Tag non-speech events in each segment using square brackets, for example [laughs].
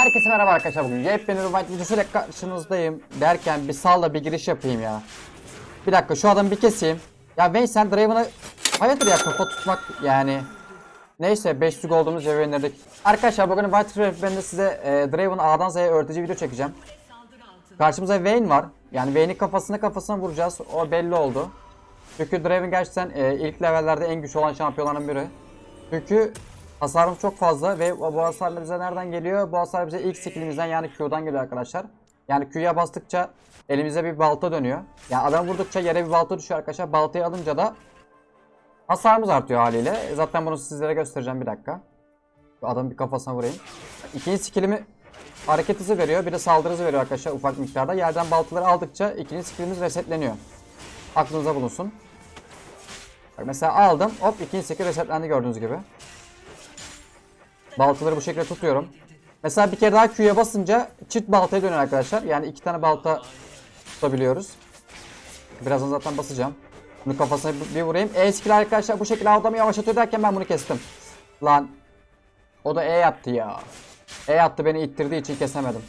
Herkese merhaba arkadaşlar bugün yepyeni bir White videosuyla karşınızdayım derken bir salla bir giriş yapayım ya. Bir dakika şu adamı bir keseyim. Ya Vayne sen Draven'a hayırdır ya kafa tutmak yani. Neyse 500 olduğumuz ev Arkadaşlar bugün White Rift ben de size e, Draven A'dan Z'ye öğretici video çekeceğim. Karşımızda Vayne var. Yani Vayne'in kafasını kafasına vuracağız. O belli oldu. Çünkü Draven gerçekten e, ilk levellerde en güçlü olan şampiyonların biri. Çünkü hasarımız çok fazla ve bu hasarlar bize nereden geliyor? Bu hasar bize ilk skillimizden yani Q'dan geliyor arkadaşlar. Yani Q'ya bastıkça elimize bir balta dönüyor. Yani adam vurdukça yere bir balta düşüyor arkadaşlar. Baltayı alınca da hasarımız artıyor haliyle. E, Zaten bunu sizlere göstereceğim bir dakika. Şu adamın bir kafasına vurayım. İkinci skillimi hareket hızı veriyor. Bir de saldırı hızı veriyor arkadaşlar ufak miktarda. Yerden baltaları aldıkça ikinci skillimiz resetleniyor. Aklınıza bulunsun. Bak mesela aldım. Hop ikinci skill resetlendi gördüğünüz gibi. Baltaları bu şekilde tutuyorum. Mesela bir kere daha Q'ya basınca çift baltaya dönüyor arkadaşlar. Yani iki tane balta tutabiliyoruz. Birazdan zaten basacağım. Bunu kafasına bir- vurayım. E skill arkadaşlar bu şekilde adamı yavaşlatıyor derken ben bunu kestim. Lan. O da E yaptı ya. E yaptı beni ittirdiği için kesemedim.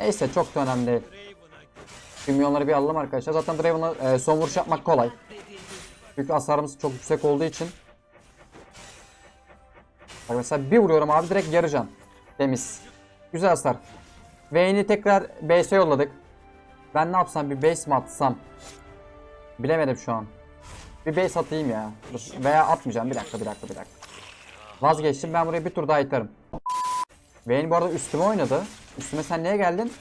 Neyse çok da önemli değil. Şu milyonları bir alalım arkadaşlar. Zaten Draven'la e, son vuruş yapmak kolay. Çünkü hasarımız çok yüksek olduğu için. Bak mesela bir vuruyorum abi direkt yarı can. Temiz. Güzel hasar. Vayne'i tekrar base'e yolladık. Ben ne yapsam bir base mi atsam? Bilemedim şu an. Bir base atayım ya. Dur. Veya atmayacağım. Bir dakika bir dakika bir dakika. Vazgeçtim ben buraya bir tur daha iterim. Vayne bu arada üstüme oynadı. Üstüme sen niye geldin?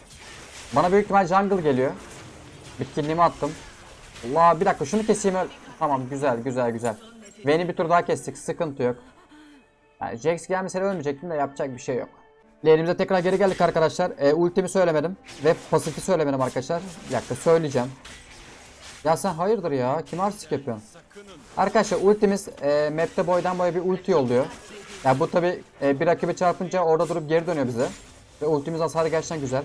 Bana büyük ihtimal jungle geliyor. Bitkinliğimi attım. Allah bir dakika şunu keseyim. Tamam güzel güzel güzel. Vayne'i bir tur daha kestik sıkıntı yok. Yani Jax gelmese ölmeyecektim de yapacak bir şey yok. Lane'imize tekrar geri geldik arkadaşlar. E, ultimi söylemedim. Ve pasifi söylemedim arkadaşlar. Bir dakika söyleyeceğim. Ya sen hayırdır ya? Kim artistik yapıyorsun? Arkadaşlar ultimiz e, map'te boydan boya bir ulti yolluyor. Ya bu tabi bir rakibe çarpınca orada durup geri dönüyor bize. Ve ultimiz hasarı gerçekten güzel.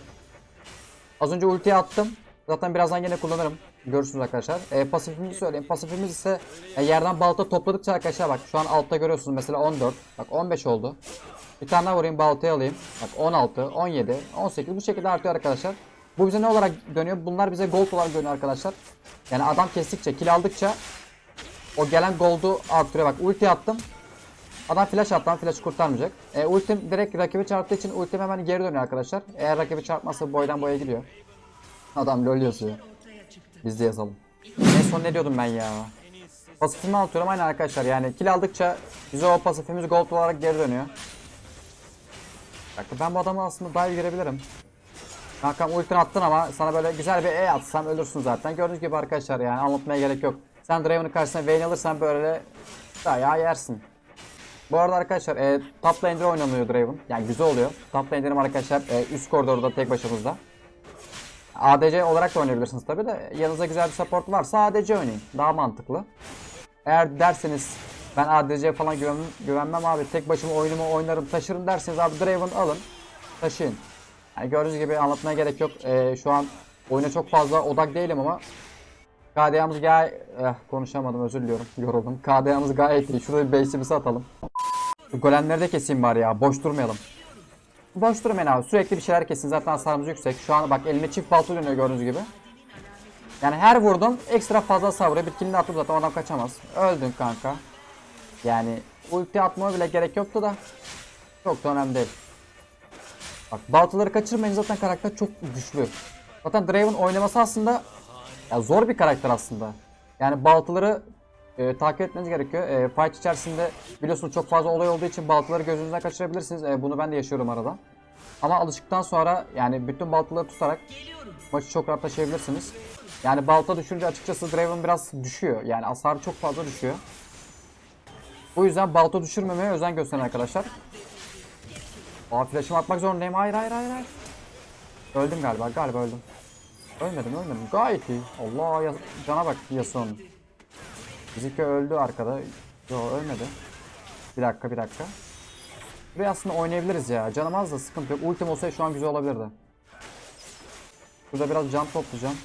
Az önce ultiyi attım. Zaten birazdan yine kullanırım. Görürsünüz arkadaşlar. E, pasifimizi söyleyeyim. Pasifimiz ise e, yerden balta topladıkça arkadaşlar bak şu an altta görüyorsunuz mesela 14. Bak 15 oldu. Bir tane daha vurayım baltayı alayım. Bak 16, 17, 18 bu şekilde artıyor arkadaşlar. Bu bize ne olarak dönüyor? Bunlar bize gold olarak dönüyor arkadaşlar. Yani adam kestikçe, kill aldıkça o gelen gold'u arttırıyor. Bak ulti attım. Adam flash attı ama flash'ı kurtarmayacak. E, ultim direkt rakibi çarptığı için ultim hemen geri dönüyor arkadaşlar. Eğer rakibi çarpmazsa boydan boya gidiyor. Adam lol yazıyor. Biz de yazalım. En son ne diyordum ben ya? Pasifimi atıyorum aynen arkadaşlar yani kill aldıkça bize o pasifimiz gold olarak geri dönüyor. Bak ben bu adamı aslında dive girebilirim. Kankam ultini attın ama sana böyle güzel bir E atsam ölürsün zaten. Gördüğünüz gibi arkadaşlar yani anlatmaya gerek yok. Sen Draven'ın karşısına Vayne alırsan böyle dayağı yersin. Bu arada arkadaşlar e, top lane'de oynanıyor Draven. Yani güzel oluyor. Top lane'denim arkadaşlar e, üst koridorda tek başımızda. ADC olarak da oynayabilirsiniz tabi de yanınızda güzel bir support varsa ADC oynayın. Daha mantıklı. Eğer derseniz ben ADC falan güven, güvenmem abi tek başıma oyunumu oynarım taşırım derseniz abi Draven alın taşıyın. Yani gördüğünüz gibi anlatmaya gerek yok. Ee, şu an oyuna çok fazla odak değilim ama KDA'mız gayet... Eh, konuşamadım özür diliyorum. Yoruldum. KDA'mız gayet iyi. Şurada bir base'imizi atalım. Şu golemleri de keseyim bari ya. Boş durmayalım. Boş durmayın abi. Sürekli bir şeyler kesin. Zaten hasarımız yüksek. Şu an bak elime çift balta dönüyor gördüğünüz gibi. Yani her vurdum ekstra fazla savuruyor. Bitkini attım zaten adam kaçamaz. Öldün kanka. Yani ulti atmama bile gerek yoktu da. Çok da önemli değil. Bak baltaları kaçırmayın zaten karakter çok güçlü. Zaten Draven oynaması aslında ya zor bir karakter aslında. Yani baltaları e, takip etmeniz gerekiyor. E, fight içerisinde biliyorsunuz çok fazla olay olduğu için baltaları gözünüzden kaçırabilirsiniz. E, bunu ben de yaşıyorum arada. Ama alıştıktan sonra yani bütün baltaları tutarak maçı çok rahat taşıyabilirsiniz. Yani balta düşünce açıkçası Draven biraz düşüyor. Yani hasarı çok fazla düşüyor. Bu yüzden balta düşürmemeye özen gösterin arkadaşlar. Aa flash'ımı atmak zorundayım. Hayır hayır hayır hayır. Öldüm galiba. Galiba öldüm. Ölmedim ölmedim. Gayet iyi. Allah ya cana bak Yasuo'nun. Bizimki öldü arkada. Yo ölmedi. Bir dakika bir dakika. Buraya aslında oynayabiliriz ya. Canım az da sıkıntı yok. Ultim olsa şu an güzel olabilirdi. Burada biraz can toplayacağım.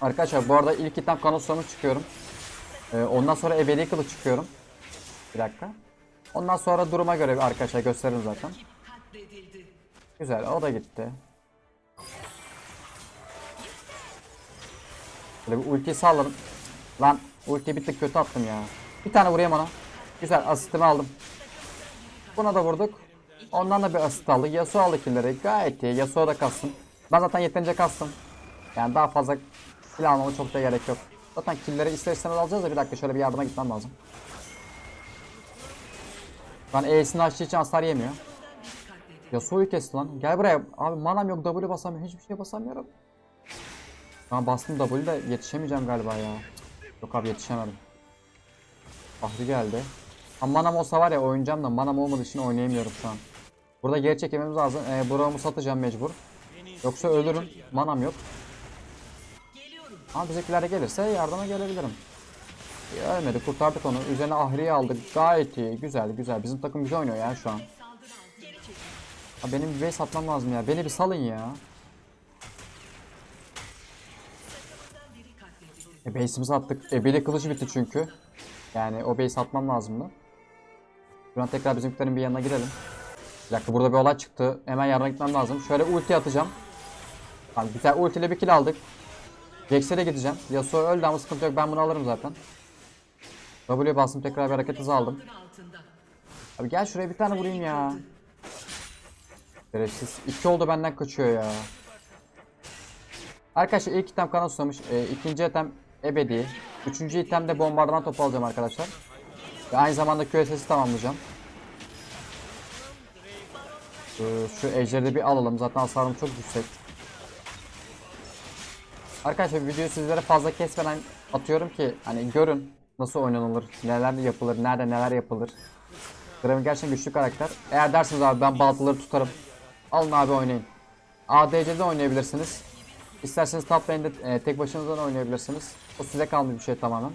Arkadaşlar bu arada ilk item kanuslarımı çıkıyorum. Ee, ondan sonra ebedi kılıç çıkıyorum. Bir dakika. Ondan sonra duruma göre arkadaşlar gösteririm zaten. Güzel o da gitti. Böyle bir ultiyi salladım. Lan ultiyi bir tık kötü attım ya. Bir tane vurayım ona. Güzel asistimi aldım. Buna da vurduk. Ondan da bir asist aldık. Yasuo aldı killleri. Gayet iyi. Yasuo da kastım. Ben zaten yeterince kastım. Yani daha fazla kill almama çok da gerek yok. Zaten killleri ister istemez alacağız da bir dakika şöyle bir yardıma gitmem lazım. Lan E'sini açtığı için hasar yemiyor. Yasuo'yu kesti lan. Gel buraya. Abi manam yok W basamıyorum. Hiçbir şey basamıyorum. Tamam bastım W de yetişemeyeceğim galiba ya. Yok abi yetişemedim. Bahri geldi. Ama manam olsa var ya oynayacağım da manam olmadığı için oynayamıyorum şu an. Burada geri çekmemiz lazım. Ee, Bro'mu satacağım mecbur. Yoksa ölürüm. Manam yok. Ama bizimkilere gelirse yardıma gelebilirim. İyi, Ölmedi kurtardık onu. Üzerine Ahri'yi aldık. Gayet iyi. Güzel güzel. Bizim takım güzel oynuyor ya şu an. Ha, benim bir base atmam lazım ya. Beni bir salın ya. E base'imizi attık. E bile kılıcı bitti çünkü. Yani o base atmam lazımdı. Şuradan tekrar bizimkilerin bir yanına gidelim. Bir dakika burada bir olay çıktı. Hemen yardıma gitmem lazım. Şöyle ulti atacağım. Tamam güzel ultiyle bir kill aldık. Jax'e de gideceğim. Yasuo öldü ama sıkıntı yok. Ben bunu alırım zaten. W bastım tekrar bir hareket hızı aldım. Abi gel şuraya bir tane vurayım ya. Şerefsiz. İki oldu benden kaçıyor ya. Arkadaşlar ilk item kanal susamış. E, ikinci item ebedi. Üçüncü item de bombardıman topu alacağım arkadaşlar. Ve aynı zamanda QSS'i tamamlayacağım. Ee, şu ejderi de bir alalım. Zaten hasarım çok yüksek. Arkadaşlar videoyu sizlere fazla kesmeden atıyorum ki hani görün nasıl oynanılır, neler yapılır, nerede neler yapılır. Draven gerçekten güçlü karakter. Eğer dersiniz abi ben baltaları tutarım. Alın abi oynayın. ADC'de oynayabilirsiniz. İsterseniz top lane'de e, tek başınıza oynayabilirsiniz. O size kalmış bir şey tamamen.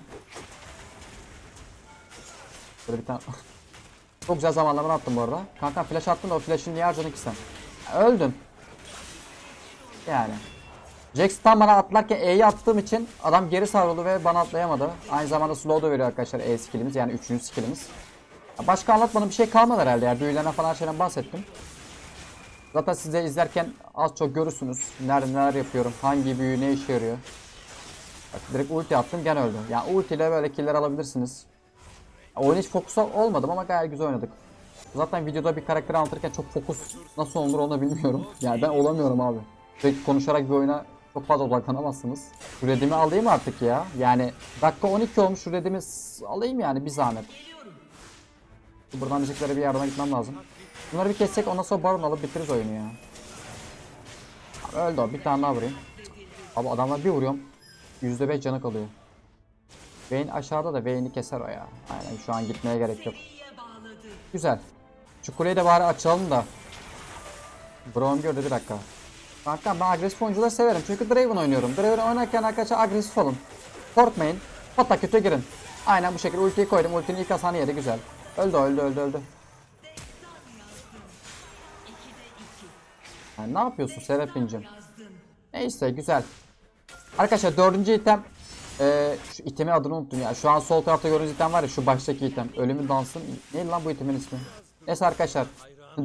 Böyle bir tane... [laughs] Çok güzel zamanlama attım bu arada. Kanka flash attın da o flash'ını niye harcadın ki sen? Öldün. Yani. Jax tam bana atlarken E'yi attığım için adam geri savruldu ve bana atlayamadı. Aynı zamanda slow da veriyor arkadaşlar E skillimiz yani 3. skillimiz. Ya Başka anlatmanın bir şey kalmadı herhalde ya. Büyülerine falan şeyden bahsettim. Zaten siz de izlerken az çok görürsünüz. Nerede neler yapıyorum. Hangi büyü ne işe yarıyor. Bak direkt ulti attım gene öldü. Yani ulti ile böyle killer alabilirsiniz. Oyun hiç fokus olmadım ama gayet güzel oynadık. Zaten videoda bir karakteri anlatırken çok fokus nasıl olur onu bilmiyorum. [laughs] Yani ben olamıyorum abi. Sürekli konuşarak bir oyuna çok fazla odaklanamazsınız. Redimi alayım artık ya. Yani dakika 12 olmuş şu redimi alayım yani bir zahmet. Buradan müziklere bir yardıma gitmem lazım. Bunları bir kessek ondan sonra baron alıp bitiririz oyunu ya. Öldü o bir tane daha vurayım. Abi adamlar bir vuruyorum. %5 canı kalıyor. Vayne aşağıda da Vayne'i keser o ya. Aynen şu an gitmeye gerek yok. Güzel. Şu kuleyi de bari açalım da. Braum gördü bir dakika. Kanka ben agresif oyuncuları severim çünkü Draven oynuyorum. Draven oynarken arkadaşlar agresif olun. Korkmayın. Hatta kötü girin. Aynen bu şekilde ultiyi koydum. Ultinin ilk hasarını yedi güzel. Öldü öldü öldü öldü. Yani ne yapıyorsun Serap'incim? Neyse güzel. Arkadaşlar dördüncü item eee şu itemin adını unuttum ya. Şu an sol tarafta gördüğünüz item var ya şu baştaki item. Ölümün dansın. Neydi lan bu itemin ismi? Neyse arkadaşlar.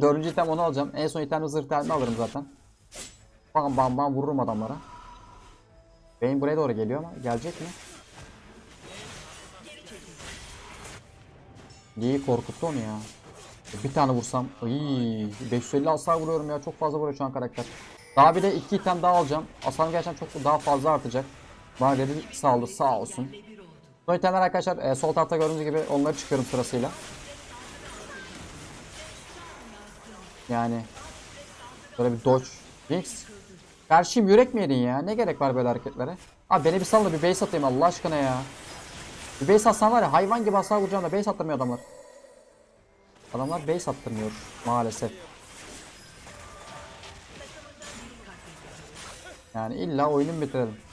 Dördüncü item onu alacağım. En son itemde zırh halini alırım zaten. Bam bam bam vururum adamlara. Beyin buraya doğru geliyor ama gelecek mi? İyi korkuttu onu ya. Bir tane vursam. Iy, 550 hasar vuruyorum ya. Çok fazla vuruyor şu an karakter. Daha bir de iki item daha alacağım. Hasarım gerçekten çok daha fazla artacak. Bana dedi sağ sağ olsun. Son itemler arkadaşlar e, sol tarafta gördüğünüz gibi onları çıkıyorum sırasıyla. Yani böyle bir dodge. Jinx. Karşıyım yürek mi yedin ya? Ne gerek var böyle hareketlere? Abi beni bir sal da bir base atayım Allah aşkına ya. Bir base atsan var ya hayvan gibi hasar vuracağım da base attırmıyor adamlar. Adamlar base attırmıyor maalesef. Yani illa oyunu bitirelim.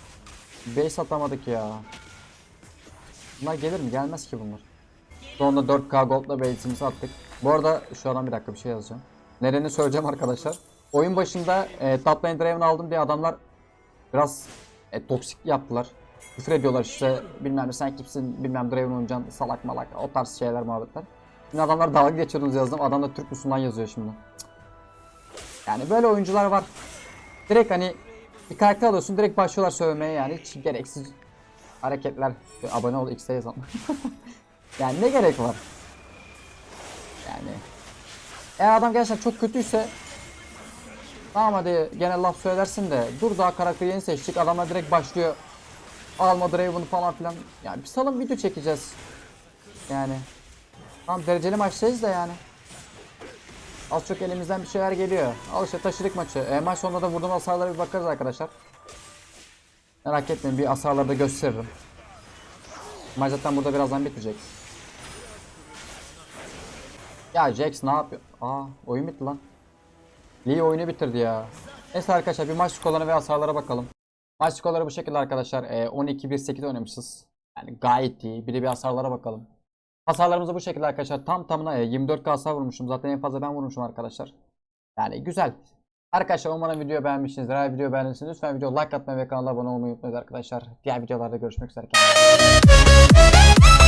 Base atamadık ya. Bunlar gelir mi? Gelmez ki bunlar. Sonunda 4K Gold'la base'imizi attık. Bu arada şu an bir dakika bir şey yazacağım. Nedenini söyleyeceğim arkadaşlar. Oyun başında e, Top Lane aldım diye adamlar biraz e, toksik yaptılar. Küfür ediyorlar işte bilmem sen kimsin bilmem Draven oynayacaksın salak malak o tarz şeyler muhabbetler. Şimdi adamlar dalga geçiyorsunuz yazdım adam da Türk Müslüman yazıyor şimdi. Yani böyle oyuncular var. Direkt hani bir karakter alıyorsun direkt başlıyorlar sövmeye yani. Hiç gereksiz hareketler. Abone ol X'e yazalım. [laughs] yani ne gerek var? Yani. Eğer adam gerçekten çok kötüyse Tamam hadi gene laf söylersin de dur daha karakteri yeni seçtik adamlar direkt başlıyor. Alma Draven'ı falan filan. Yani bir salın video çekeceğiz. Yani. Tam dereceli maçtayız da yani Az çok elimizden bir şeyler geliyor Al işte taşıdık maçı e, Maç sonunda da vurduğum hasarlara bir bakarız arkadaşlar Merak etmeyin bir hasarları da gösteririm Maç zaten burada birazdan bitecek Ya Jax ne yapıyor? Aa oyun bitti lan Lee oyunu bitirdi ya. Neyse arkadaşlar bir maç skorlarına ve hasarlara bakalım. Maç skorları bu şekilde arkadaşlar. E, 12-1-8 oynamışız. Yani gayet iyi. Bir de bir hasarlara bakalım. Hasarlarımız da bu şekilde arkadaşlar. Tam tamına e, 24k hasar vurmuşum. Zaten en fazla ben vurmuşum arkadaşlar. Yani güzel. Arkadaşlar umarım video beğenmişsinizdir. Eğer video beğendiyseniz lütfen video like atmayı ve kanala abone olmayı unutmayın arkadaşlar. Diğer videolarda görüşmek üzere. Kendinize.